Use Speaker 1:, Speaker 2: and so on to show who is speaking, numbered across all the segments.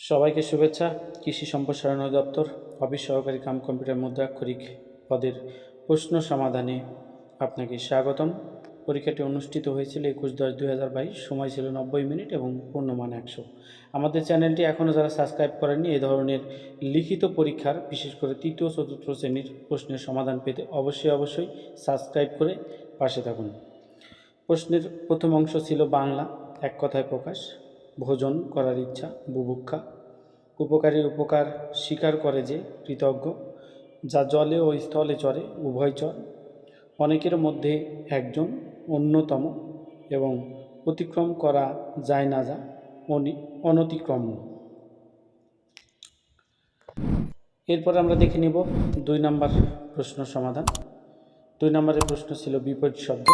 Speaker 1: সবাইকে শুভেচ্ছা, কৃষি সম্প্রসারণ দপ্তর অফিস সহকারী কাম কম্পিউটার মুদ্রাক্ষরিক পদের প্রশ্ন সমাধানে আপনাকে স্বাগতম। পরীক্ষাটি অনুষ্ঠিত হয়েছিল একুশ দশ দুই হাজার বাইশ, সময় ছিল নব্বই মিনিট এবং পূর্ণমান একশো। আমাদের চ্যানেলটি এখনও যারা সাবস্ক্রাইব করেননি, এ ধরনের লিখিত পরীক্ষার, বিশেষ করে তৃতীয় চতুর্থ শ্রেণির প্রশ্নের সমাধান পেতে অবশ্যই অবশ্যই সাবস্ক্রাইব করে পাশে থাকুন। প্রশ্নের প্রথম অংশ ছিল বাংলা, এক কথায় প্রকাশ। ভোজন করার ইচ্ছা, বুভুক্ষা। উপকারীর উপকার স্বীকার করে যে কৃতজ্ঞ, যা জলে ও স্থলে চরে। উভয়চর অনেকের মধ্যে একজন অন্যতম এবং অতিক্রম করা যায় না যা অনি- অনতিক্রম্য। এরপর আমরা দেখে নেব দুই নম্বর প্রশ্ন সমাধান। দুই নম্বরের প্রশ্ন ছিল বিপরীত শব্দ,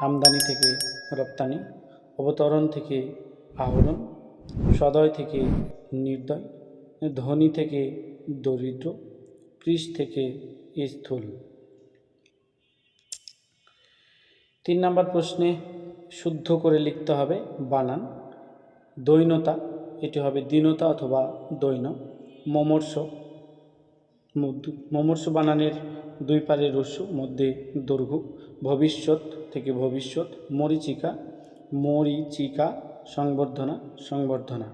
Speaker 1: আমদানি থেকে রপ্তানি, অবতরণ থেকে আহরণ। সদয় থেকে নির্দয়, ধনী থেকে দরিদ্র, কৃষ থেকে স্থূল। তিন নম্বর প্রশ্নে শুদ্ধ করে লিখতে হবে বানান। দৈনতা, এটি হবে দীনতা অথবা দৈন। মমর্ষ মমর্ষ বানানের দুই পারে রস্যু, মধ্যে দৈর্ঘ্য। ভবিষ্যৎ থেকে ভবিষ্যৎ, মরিচিকা মরিচিকা সংবর্ধনা সংবর্ধনা।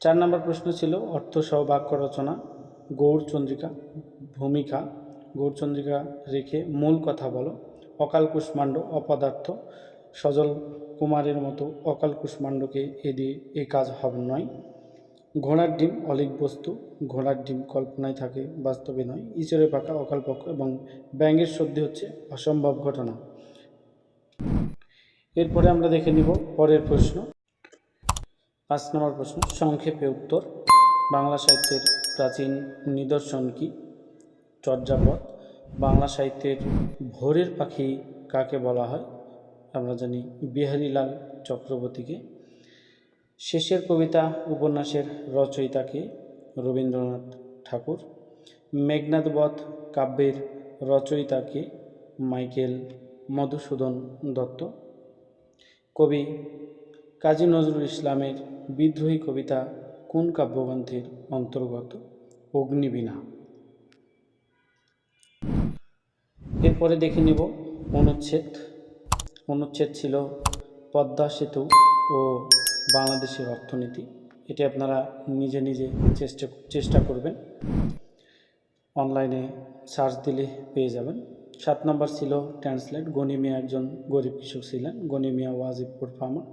Speaker 1: চার নম্বর প্রশ্ন ছিল অর্থসহ বাক্য রচনা গৌরচন্দ্রিকা ভূমিকা। গৌরচন্দ্রিকা রেখে মূল কথা বলো। অকাল কুষ্মাণ্ড, অপদার্থ। সজল কুমারের মতো অকাল কুষ্মাণ্ডকে এ দিয়ে এ কাজ হবে নয়। ঘোড়ার ডিম অলিক বস্তু। ঘোড়ার ডিম কল্পনায় থাকে, বাস্তবে নয়। ইচড়ে পাকা অকালপক্ষ এবং ব্যাঙের সর্দি হচ্ছে অসম্ভব ঘটনা। এরপরে আমরা দেখে নিব পরের প্রশ্ন। পাঁচ নম্বর প্রশ্ন, সংক্ষেপে উত্তর। বাংলা সাহিত্যের প্রাচীন নিদর্শন কি? চর্যাপদ। বাংলা সাহিত্যের ভোরের পাখি কাকে বলা হয়? আমরা জানি বিহারীলাল চক্রবর্তীকে। শেষের কবিতা উপন্যাসের রচয়িতাকে রবীন্দ্রনাথ ঠাকুর। মেঘনাদবধ কাব্যের রচয়িতাকে মাইকেল মধুসূদন দত্ত। কবি কাজী নজরুল ইসলামের বিদ্রোহী কবিতা কোন কাব্যগ্রন্থের অন্তর্গত? অগ্নিবীণা। এরপরে দেখে নেব অনুচ্ছেদ। অনুচ্ছেদ ছিল পদ্মা সেতু ও বাংলাদেশের অর্থনীতি। এটি আপনারা নিজে নিজে চেষ্টা চেষ্টা করবেন। অনলাইনে সার্চ দিলে পেয়ে যাবেন। সাত নম্বর ছিল ট্রান্সলেট। গনি মিয়া একজন গরিব কৃষক ছিলেন। Gani Mia was a poor farmer.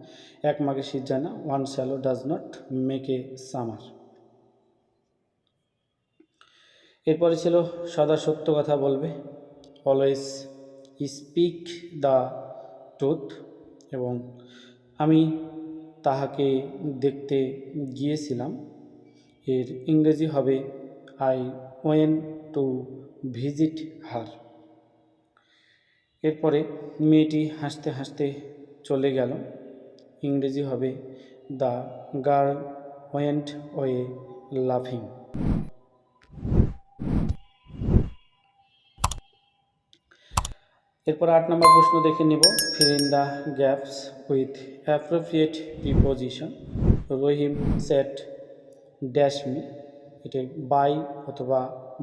Speaker 1: এক মাগে শীত যায় না one swallow does not make a summer এরপরে ছিল সদা সত্য কথা বলবে। অলওয়েজ স্পিক দ্য ট্রুথ এবং আমি তাহাকে দেখতে গিয়েছিলাম। এর ইংরেজি হবে I went to visit her এরপরে মেয়েটি হাসতে হাসতে চলে গেল। ইংরেজি হবে দ্য গার্ল ওয়েন্ট ওয়ে লাফিং এরপর আট নম্বর প্রশ্ন দেখে নেব। Fill in the gaps with appropriate preposition Rahim sat dash me এটা বাই অথবা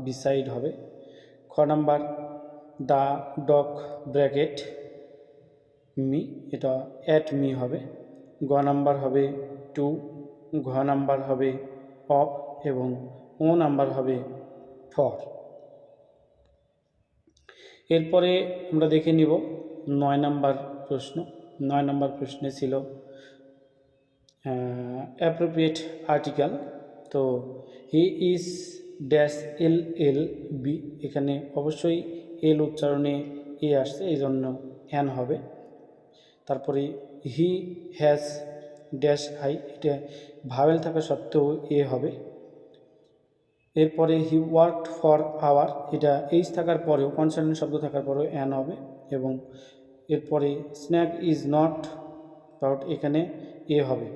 Speaker 1: বিসাইড হবে। খ number the dog bracket me, এটা অ্যাট মি হবে। গ নাম্বার হবে টু, ঘ নাম্বার হবে অফ এবং ও নাম্বার হবে ফর। এরপরে আমরা দেখে নিব নয় নাম্বার প্রশ্ন। নয় নাম্বার প্রশ্নে ছিল অ্যাপ্রোপ্রিয়েট আর্টিকেল তো he is dash L L B. এখানে অবশ্যই এল উচ্চারণে এ আসছে, এই জন্য অ্যান হবে। তারপরে হি হ্যাজ ড্যাশ আই, এটা ভাওয়েল থাকা সত্ত্বেও এ হবে। এরপরে হি ওয়ার্কড ফর আওয়ার, এটা এইচ থাকার পরেও কনসার্ন শব্দ থাকার পরেও অ্যান হবে এবং এরপরে স্ন্যাক ইজ নট বাউট এখানে এ হবে।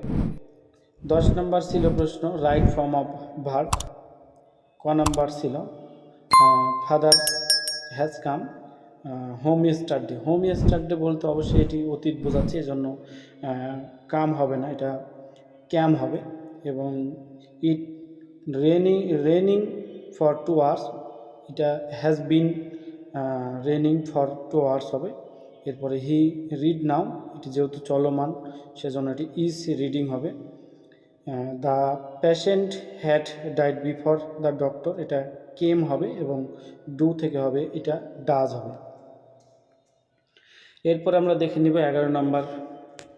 Speaker 1: দশ নম্বর ছিল প্রশ্ন, রাইট ফর্ম অফ ভার্ব। ক নাম্বার ছিল father has come home study home study বলতে অবশ্যই এটি অতীত বোঝাচ্ছে, এজন্য কাম হবে না, এটা ক্যাম হবে। এবং it raining raining for two hours এটা has been raining for two hours হবে। এরপরে হি রিড নাও এটি যেহেতু চলমান, সেজন্য এটি ইজ রিডিং হবে। The patient had died before the doctor এটা কেম হবে এবং ডু থেকে হবে, এটা ডাজ হবে। এরপর আমরা দেখে নিব এগারো নম্বর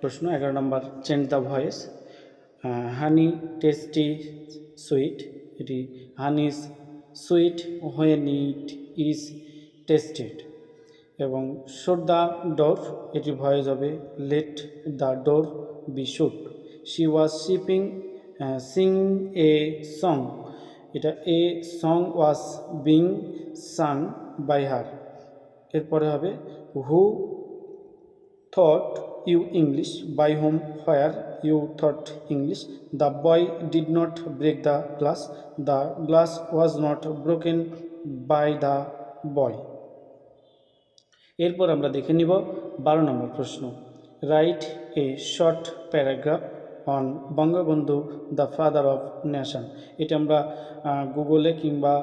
Speaker 1: প্রশ্ন, এগারো নম্বর change the voice. Honey tasty sweet এটি honey is sweet when it is tasted এবং শুট দ্য ডোর এটি ভয়েস হবে let the door be shut she was shipping sing a song এটা a song was being sung by her এরপরে হবে who taught you English by whom were you taught English the boy did not break the glass the glass was not broken by the boy এরপর আমরা দেখে নিব বারো নম্বর প্রশ্ন। Write a short paragraph on Bangabandhu the father of nation. এটা আমরা গুগলে কিংবা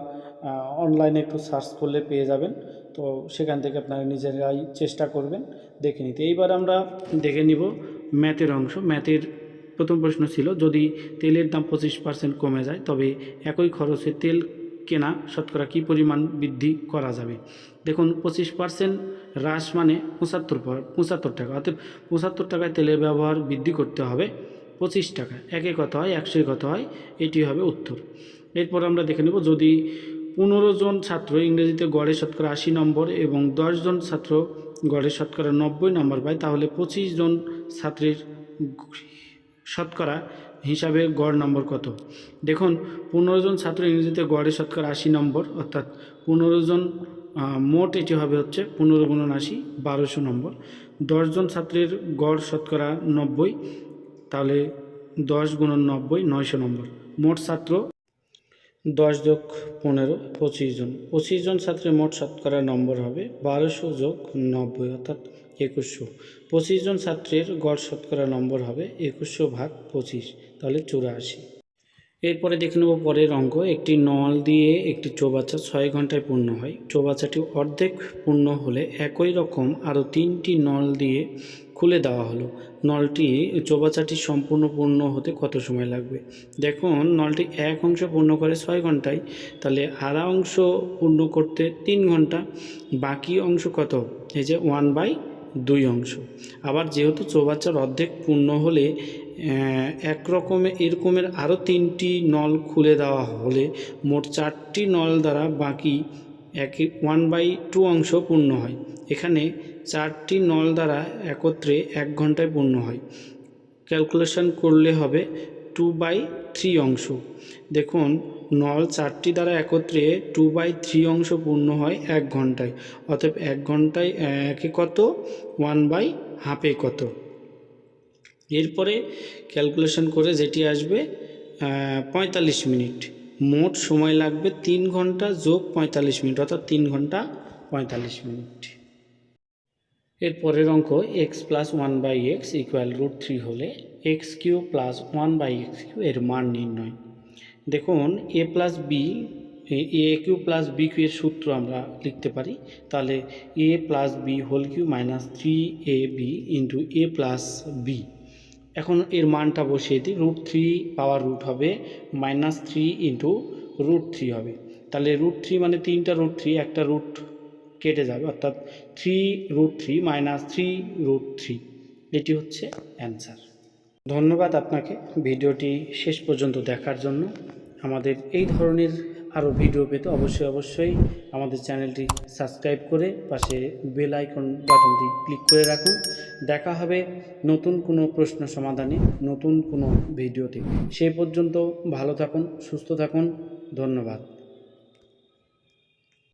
Speaker 1: অনলাইনে একটু সার্চ করলে পেয়ে যাবেন। তো সেখান থেকে আপনারা নিজেরাই চেষ্টা করবেন, দেখে নিতে। এইবার আমরা দেখে নিব ম্যাথের অংশ। ম্যাথের প্রথম প্রশ্ন ছিল, যদি তেলের দাম পঁচিশ পার্সেন্ট কমে যায়, তবে একই খরচে তেল কেনা শতকরা কী পরিমাণ বৃদ্ধি করা যাবে? দেখুন, পঁচিশ পার্সেন্ট হ্রাস মানে পঁচাত্তর পঁচাত্তর টাকা। অর্থাৎ পঁচাত্তর টাকায় তেলের ব্যবহার বৃদ্ধি করতে হবে। পঁচিশ টাকা। একে কত হয় একশোয় কত হয়, এটি হবে উত্তর। এরপর আমরা দেখে নেব যদি পনেরো জন ছাত্র ইংরেজিতে গড়ে শতকরা আশি নম্বর এবং জন ছাত্র গড়ে শতকরা নব্বই নম্বর পায়, তাহলে পঁচিশ জন ছাত্রীর শতকরা হিসাবে গড় নম্বর কত? দেখুন, পনেরো জন ছাত্র ইংরেজিতে গড়ে শতকরা আশি নম্বর, অর্থাৎ পনেরো জন মোট এটি হবে হচ্ছে পনেরো গুণন আশি, বারোশো নম্বর। দশজন ছাত্রের গড় শতকরা নব্বই তাহলে দশ গুণন নব্বই, নয়শো নম্বর। মোট ছাত্র দশ যোগ পনেরো, পঁচিশ জন। পঁচিশ জন ছাত্রের মোট শতকরা নম্বর হবে বারোশো যোগ নব্বই, অর্থাৎ একুশশো। পঁচিশ জন ছাত্রের গড় শতকরা নম্বর হবে একুশশো ভাগ পঁচিশ, তাহলে চুরাশি। এরপরে দেখে নেব পরের অঙ্ক। একটি নল দিয়ে একটি চৌবাচ্চা ছয় ঘন্টায় পূর্ণ হয়। চৌবাচ্চাটি অর্ধেক পূর্ণ হলে একই রকম আরও তিনটি নল দিয়ে খুলে দেওয়া হলো। নলটি চৌবাচ্চাটি সম্পূর্ণ পূর্ণ হতে কত সময় লাগবে? দেখুন নলটি এক অংশ পূর্ণ করে ছয় ঘন্টায় তাহলে আধা অংশ পূর্ণ করতে তিন ঘণ্টা বাকি অংশ কত? এই যে ওয়ান বাই দুই অংশ। আবার যেহেতু চৌবাচ্চার অর্ধেক পূর্ণ হলে আহ, এক রকমে এরকমের আরও তিনটি নল খুলে দেওয়া হলে মোট চারটি নল দ্বারা বাকি এক ওয়ান বাই টু অংশ পূর্ণ হয়। এখানে চারটি নল দ্বারা একত্রে এক ঘন্টায় পূর্ণ হয়। ক্যালকুলেশন করলে হবে টু বাই থ্রি অংশ। দেখুন, নল চারটি দ্বারা একত্রে টু বাই থ্রি অংশ পূর্ণ হয় এক ঘন্টায়। অতএব এক ঘন্টায় একে কত? ওয়ান বাই হাফে কত? এরপরে ক্যালকুলেশন করে যেটি আসবে পঁয়তাল্লিশ মিনিট। মোট সময় লাগবে তিন ঘণ্টা যোগ পঁয়তাল্লিশ মিনিট, অর্থাৎ তিন ঘণ্টা পঁয়তাল্লিশ মিনিট। এর পরের অঙ্ক x plus one by x equal root three হলে x cube plus one by x cube এর মান নির্ণয়। দেখুন a plus b a cube plus b cube এর সূত্র আমরা লিখতে পারি। তাহলে a plus b whole cube minus three a b into a plus b এখন এর মানটা বসিয়ে দিই। রুট থ্রি পাওয়ার রুট হবে minus three into root three হবে। তাহলে রুট থ্রি মানে তিনটা রুট থ্রি একটা রুট কেটে যাবে, অর্থাৎ three root three minus three root three এটি হচ্ছে অ্যান্সার ধন্যবাদ আপনাকে ভিডিওটি শেষ পর্যন্ত দেখার জন্য। আমাদের এই ধরনের আরও ভিডিও পেতে অবশ্যই অবশ্যই আমাদের চ্যানেলটি সাবস্ক্রাইব করে পাশে বেল আইকন বাটনটি ক্লিক করে রাখুন। দেখা হবে নতুন কোনো প্রশ্ন সমাধানে, নতুন কোনো ভিডিওতে। সেই পর্যন্ত ভালো থাকুন, সুস্থ থাকুন। ধন্যবাদ।